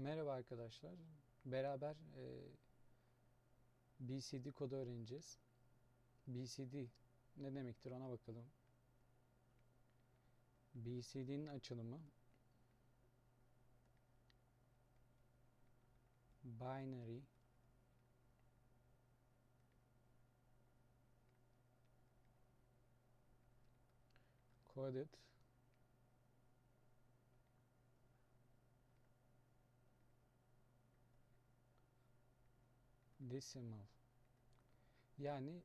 Merhaba arkadaşlar. Beraber e, BCD kodu öğreneceğiz. BCD ne demektir ona bakalım. BCD'nin açılımı Binary Coded Decimal. Yani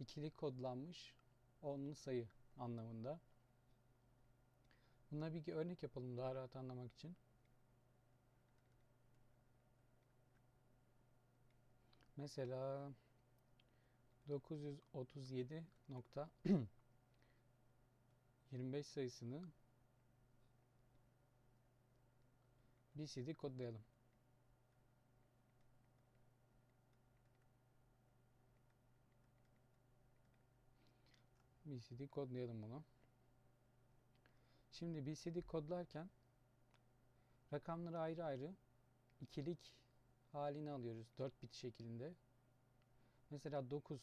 ikili kodlanmış onlu sayı anlamında. Buna bir örnek yapalım daha rahat anlamak için. Mesela 937.25 sayısını BCD kodlayalım. BCD kodlayalım bunu. Şimdi BCD kodlarken rakamları ayrı ayrı ikilik halini alıyoruz 4 bit şeklinde. Mesela 9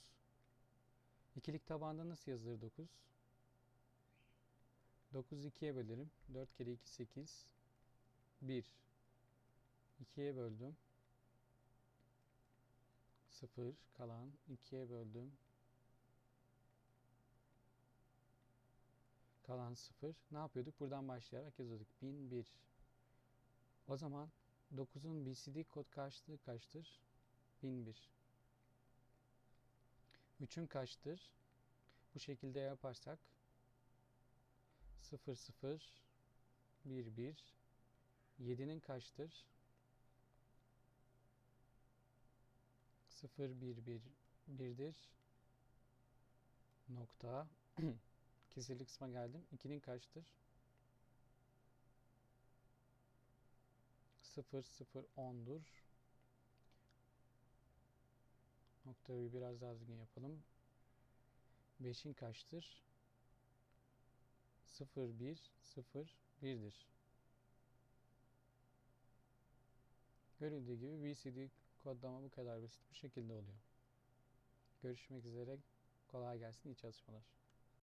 ikilik tabanda nasıl yazılır 9? 9 2'ye bölerim. 4 kere 2 8 1 2'ye böldüm. 0 kalan 2'ye böldüm. Kalan 0. Ne yapıyorduk? Buradan başlayarak yazıyorduk. 1001. O zaman 9'un BCD kod karşılığı kaçtır? 1001. 3'ün kaçtır? Bu şekilde yaparsak 0 0 1 1 7'nin kaçtır? 0 1 1 1'dir. Nokta. Kesirli kısma geldim. 2'nin kaçtır? 0 0 10'dur. Noktayı biraz daha düzgün yapalım. 5'in kaçtır? 0 1 0 1'dir. Görüldüğü gibi BCD kodlama bu kadar basit bu şekilde oluyor. Görüşmek üzere. Kolay gelsin. iyi çalışmalar.